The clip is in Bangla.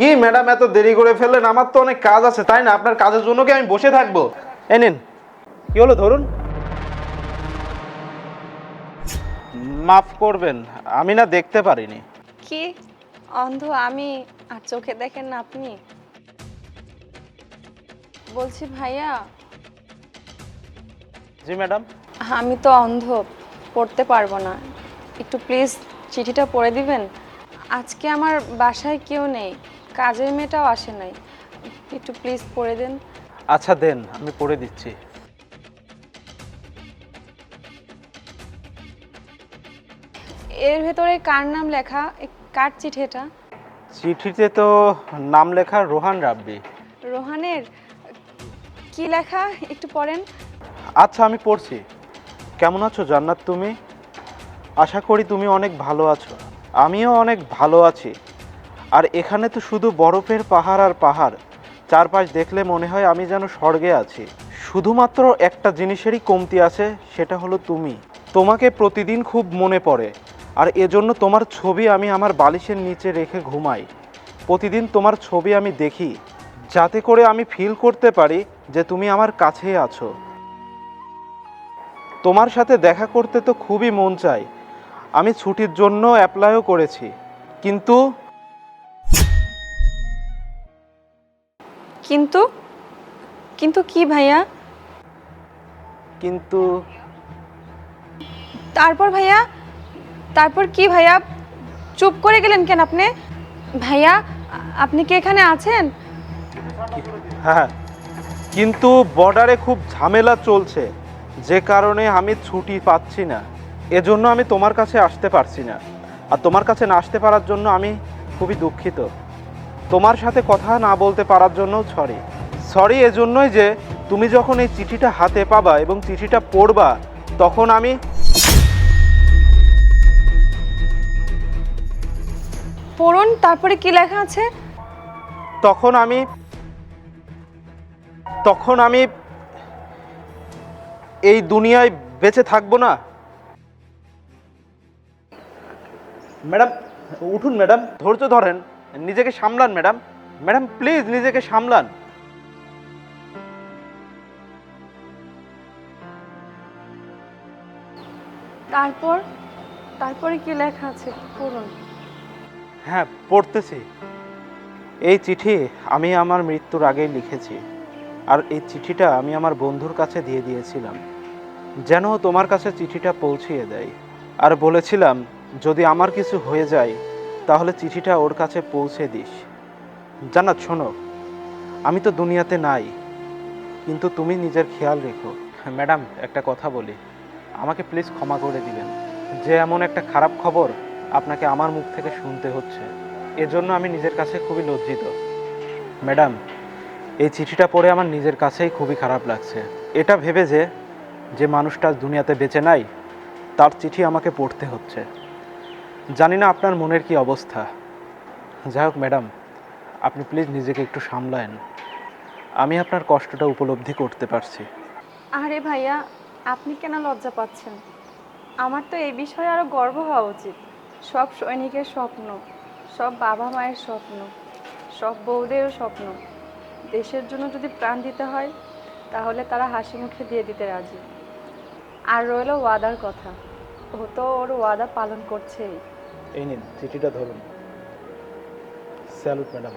কি ম্যাডাম এত দেরি করে ফেললেন? আমার তো অনেক কাজ আছে তাই না? আপনার কাজের জন্য কি আমি বসে থাকব? এ নিন। কি হলো ধরুন? মাফ করবেন আমি না দেখতে পারিনি। কি? অন্ধ আমি? আর চোখে দেখেন না আপনি? বলছি ভাইয়া। জি ম্যাডাম আমি তো অন্ধ পড়তে পারব না। একটু প্লিজ চিঠিটা পড়ে দিবেন? আজকে আমার বাসায় কেউ নেই। কাজের মেয়েটাও আসে নাই। একটু প্লিজ পড়ে দেন। আচ্ছা দেন আমি পড়ে দিচ্ছি। এর ভেতরে কার নাম লেখা? এ কার চিঠি এটা? চিঠিতে তো নাম লেখা রোহান রাব্বি। রোহানের? কি লেখা? একটু পড়েন। আচ্ছা আমি পড়ছি। কেমন আছো জান্নাত তুমি? আশা করি তুমি অনেক ভালো আছো। আমিও অনেক ভালো আছি। আর এখানে তো শুধু বরফের পাহাড় আর পাহাড়। চারপাশ দেখলে মনে হয় আমি যেন স্বর্গে আছি। শুধুমাত্র একটা জিনিসেরই কমতি আছে, সেটা হলো তুমি। তোমাকে প্রতিদিন খুব মনে পড়ে। আর এজন্য তোমার ছবি আমি আমার বালিশের নিচে রেখে ঘুমাই। প্রতিদিন তোমার ছবি আমি দেখি। যাতে করে আমি ফিল করতে পারি যে তুমি আমার কাছেই আছো। তোমার সাথে দেখা করতে তো খুবই মন চাই। আমি ছুটির জন্য অ্যাপ্লাইও করেছি। কিন্তু কিন্তু কিন্তু কি ভাইয়া? কিন্তু তারপর ভাইয়া? তারপর কি ভাইয়া? চুপ করে গেলেন কেন আপনি? ভাইয়া আপনি কি এখানে আছেন? হ্যাঁ কিন্তু বর্ডারে খুব ঝামেলা চলছে। যে কারণে আমি ছুটি পাচ্ছি না। এজন্য আমি তোমার কাছে আসতে পারছি না। আর তোমার কাছে না আসতে পারার জন্য আমি খুবই দুঃখিত। তোমার সাথে কথা না বলতে পারার জন্য সরি। সরি এজন্যই যে তুমি যখন এই চিঠিটা হাতে পাবা এবং চিঠিটা পড়বা তখন আমি পড়ুন তারপরে কি লেখা আছে? তখন আমি তখন আমি এই দুনিয়ায় বেঁচে থাকব না। ম্যাডাম উঠুন ম্যাডাম। ধৈর্য ধরেন। নিজেকে সামলান ম্যাডাম। ম্যাডাম প্লিজ নিজেকে সামলান। তারপর? তারপরে কি লেখা আছে? পড়ুন। হ্যাঁ পড়তেছি। এই চিঠি আমি আমার মৃত্যুর আগেই লিখেছি। আর এই চিঠিটা আমি আমার বন্ধুর কাছে দিয়ে দিয়েছিলাম। যেন তোমার কাছে চিঠিটা পৌঁছিয়ে দেয়। আর বলেছিলাম যদি আমার কিছু হয়ে যায় তাহলে চিঠিটা ওর কাছে পৌঁছে দিস। জানা শোনো, আমি তো দুনিয়াতে নাই, কিন্তু তুমি নিজের খেয়াল রেখো। ম্যাডাম, একটা কথা বলি, আমাকে প্লিজ ক্ষমা করে দিবেন। যে এমন একটা খারাপ খবর আপনাকে আমার মুখ থেকে শুনতে হচ্ছে, এজন্য আমি নিজের কাছে খুবই লজ্জিত। ম্যাডাম, এই চিঠিটা পড়ে আমার নিজের কাছেই খুবই খারাপ লাগছে। এটা ভেবে যে যে মানুষটা দুনিয়াতে বেঁচে নাই, তার চিঠি আমাকে পড়তে হচ্ছে। জানি না আপনার মনের কি অবস্থা। যাই হোক, ম্যাডাম, আপনি প্লিজ নিজেকে একটু সামলায়েন। আমি আপনার কষ্টটা উপলব্ধি করতে পারছি। আরে ভাইয়া, আপনি কেন লজ্জা পাচ্ছেন? আমার তো এই বিষয়ে আরও গর্ব হওয়া উচিত। সব সৈনিকের স্বপ্ন, সব বাবা মায়ের স্বপ্ন, সব বউদের স্বপ্ন। দেশের জন্য যদি প্রাণ দিতে হয়, তাহলে তারা হাসি মুখে দিয়ে দিতে রাজি। আর রইল ওয়াদার কথা। ও তো ওর ওয়াদা পালন করছেই। এই নিন চিঠিটা ধরুন। Salute madam.